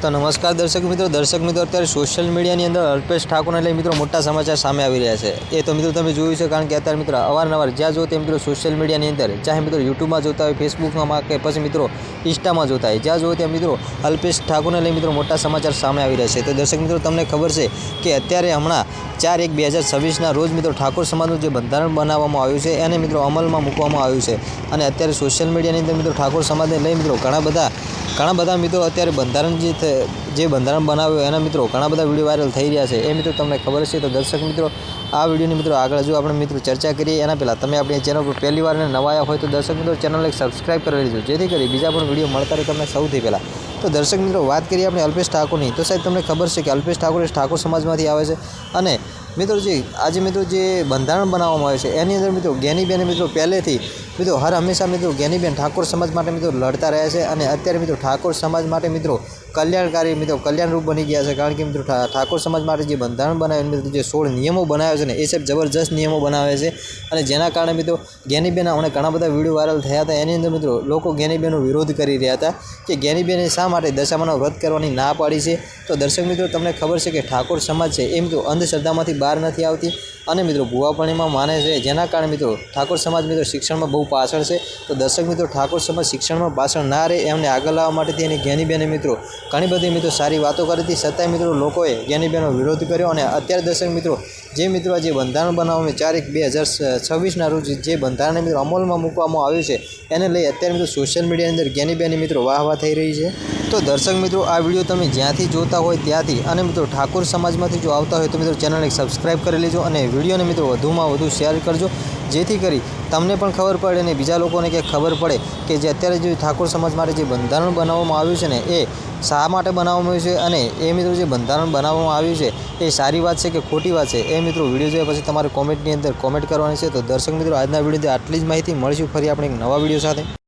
તો નમસ્કાર દર્શક મિત્રો. દર્શક મિત્રો, અત્યારે સોશિયલ મીડિયાની અંદર અલ્પેશ ઠાકોરને લઈ મિત્રો મોટા સમાચાર સામે આવી રહ્યા છે. એ તો મિત્રો તમે જોયું છે કારણ કે અત્યારે મિત્રો અવારનવાર જ્યાં જોતે મિત્રો સોશિયલ મીડિયાની અંદર, ચાહે મિત્રો યુટ્યુબમાં જોતા હોય ફેસબુકમાં કે પછી મિત્રો ઇન્સ્ટામાં જોતા હોય, જ્યાં જો ત્યાં મિત્રો અલ્પેશ ઠાકોરને લઈ મિત્રો મોટા સમાચાર સામે આવી રહ્યા છે. તો દર્શક મિત્રો, તમને ખબર છે કે અત્યારે હમણાં ચાર એક બે હજાર છવ્વીસના રોજ મિત્રો ઠાકોર સમાજનું જે બંધારણ બનાવવામાં આવ્યું છે, એને મિત્રો અમલમાં મૂકવામાં આવ્યું છે. અને અત્યારે સોશિયલ મીડિયાની અંદર મિત્રો ઠાકોર સમાજને લઈ મિત્રો ઘણા બધા ઘણા બધા મિત્રો અત્યારે બંધારણ જે થ- જે બંધારણ બનાવ્યું એના મિત્રો ઘણા બધા વીડિયો વાયરલ થઈ રહ્યા છે. એ મિત્રો તમને ખબર છે તો દર્શક મિત્રો, આ વિડીયોની મિત્રો આગળ જો આપણે મિત્રો ચર્ચા કરીએ, એના પહેલાં તમે આપણી ચેનલ પર પહેલી વાર નવાયા નવા હોય તો દર્શક મિત્રો ચેનલ એક સબસ્ક્રાઇબ કરી લેજો. જેથી કરી બીજા પણ વીડિયો મળતા રહે તમને સૌથી પહેલાં. તો દર્શક મિત્રો, વાત કરીએ આપણે અલ્પેશ ઠાકોરની. તો સાહેબ તમને ખબર છે કે અલ્પેશ ઠાકોર એ ઠાકોર સમાજમાંથી આવે છે અને મિત્રો જે, આજે મિત્રો જે બંધારણ બનાવવામાં આવે છે, એની અંદર મિત્રો જ્ઞાનીબેન મિત્રો પહેલેથી મિત્રો, હર હંમેશા મિત્રો, જ્ઞાનીબેન ઠાકોર સમાજ માટે મિત્રો લડતા રહ્યા છે અને અત્યારે મિત્રો ઠાકોર સમાજ માટે મિત્રો કલ્યાણકારી મિત્રો કલ્યાણરૂપ બની ગયા છે. કારણ કે મિત્રો ઠાકોર સમાજ માટે જે બંધારણ બનાવ્યું મિત્રો જે સોળ નિયમો બનાવ્યા છે ને, એ સાહેબ જબરજસ્ત નિયમો બનાવે છે. અને જેના કારણે મિત્રો જ્ઞાનીબેન હમણાં ઘણા બધા વીડિયો વાયરલ થયા હતા. એની અંદર મિત્રો લોકો જ્ઞાનીબેનનો વિરોધ કરી રહ્યા હતા કે જ્ઞાનીબેને શા માટે દશામાનો વ્રત કરવાની ના પાડી છે. તો દર્શક મિત્રો, તમને ખબર છે કે ઠાકોર સમાજ છે, એ મિત્રો અંધશ્રદ્ધામાંથી બહાર નથી આવતી અને મિત્રો ભુવાપણીમાં માને છે. જેના કારણે મિત્રો ઠાકોર સમાજ મિત્રો શિક્ષણમાં બહુ પાછળ છે. તો દર્શક મિત્રો, ઠાકોર સમાજ શિક્ષણમાં પાછળ ના રહે એમને આગળ લાવવા માટે તેની જ્ઞાનીબેને મિત્રો, ઘણી બધી મિત્રો સારી વાતો કરી હતી. છતાંય મિત્રો લોકોએ જ્ઞાનીબેનનો વિરોધ કર્યો અને અત્યારે દર્શક મિત્રો, જે મિત્રો જે બંધારણ બનાવવામાં ચાર એક બે હજાર છવ્વીસના રોજ જે બંધારણ મિત્રો અમલમાં મૂકવામાં આવ્યું છે, એને લઈ અત્યારે મિત્રો સોશિયલ મીડિયાની અંદર જ્ઞાનીબેની મિત્રો વાહ થઈ રહી છે. તો દર્શક મિત્રો, આ વીડિયો તમે જ્યાંથી જોતા હોય ત્યાંથી અને મિત્રો ઠાકોર સમાજમાંથી જો આવતા હોય તો મિત્રો ચેનલને સબસ્ક્રાઈબ કરી લેજો અને વિડીયોને મિત્રો વધુમાં વધુ શેર કરજો. જેથી કરી તમને પણ ખબર પડે અને બીજા લોકોને કે ખબર પડે કે જે અત્યારે જે ઠાકોર સમાજ માટે જે બંધારણ બનાવવામાં આવ્યું છે ને, એ શા માટે બનાવવામાં આવ્યું છે અને એ મિત્રો જે બંધારણ બનાવવામાં આવ્યું છે, એ સારી વાત છે કે ખોટી વાત છે? એ મિત્રો વીડિયો જોયા પછી તમારે કોમેન્ટની અંદર કોમેન્ટ કરવાની છે. તો દર્શક મિત્રો, આજના વિડીયોથી આટલી જ માહિતી. મળીશું ફરી આપણે એક નવા વીડિયો સાથે.